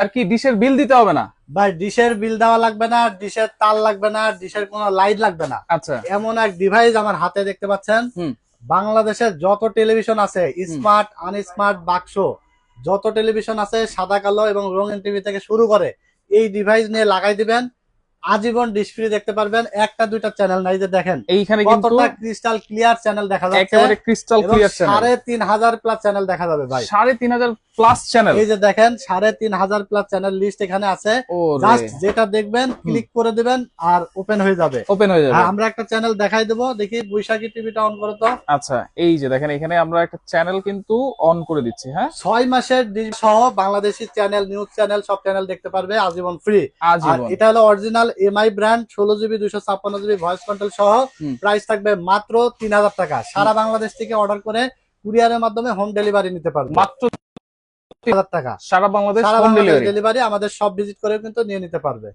আর কি ডিশের বিল দিতে হবে না? ভাই ডিশের বিল দেওয়া লাগবে না ডিশের তার লাগবে না ডিশের কোন লাইট লাগবে না। আচ্ছা। এমন এক ডিভাইস আমার হাতে দেখতে পাচ্ছেন। বাংলাদেশের যত টেলিভিশন আছে স্মার্ট আনস্মার্ট বাক্স যত টেলিভিশন আছে সাদা কালো এবং রঙিন টিভি থেকে শুরু করে এই ডিভাইস নিয়ে লাগাই দিবেন। আজীবন ফ্রি দেখতে পারবেন। একটা দুইটা চ্যানেল নাই যে দেখেন। এইখানে কিন্তু কতটা ক্রিস্টাল ক্লিয়ার চ্যানেল দেখা যাচ্ছে। একেবারে ক্রিস্টাল ক্লিয়ার চ্যানেল সাড়ে তিন হাজার প্লাস চ্যানেল দেখা যাবে ভাই। সাড়ে তিন হাজার প্লাস চ্যানেল এই যে দেখেন সাড়ে তিন হাজার প্লাস চ্যানেল লিস্ট এখানে আছে। জাস্ট যেটা দেখবেন ক্লিক করে দিবেন আর ওপেন হয়ে যাবে। ওপেন হয়ে যাবে। আমরা একটা চ্যানেল দেখাই দেবো। দেখি বৈশাখী টিভিটা অন করো তো। আচ্ছা এই যে দেখেন এখানে আমরা একটা চ্যানেল কিন্তু অন করে দিচ্ছি হ্যাঁ? ছয় মাসের ডিশ সহ বাংলাদেশি চ্যানেল নিউজ চ্যানেল সব চ্যানেল দেখতে পারবে আজীবন ফ্রি আর এটা হলো অরিজিনাল এমআই ব্র্যান্ড ষোলো জিবি দুইশো ছাপ্পান্ন জিবি ভয়েস কন্ট্রোল সহ প্রাইস থাকবে মাত্র তিন হাজার টাকা। সারা বাংলাদেশ থেকে অর্ডার করে কুরিয়ারের মাধ্যমে হোম ডেলিভারি নিতে পারবে। মাত্র হাজার টাকা। সারা বাংলাদেশ ডেলিভারি আমাদের সব ভিজিট করে কিন্তু নিয়ে নিতে পারবে।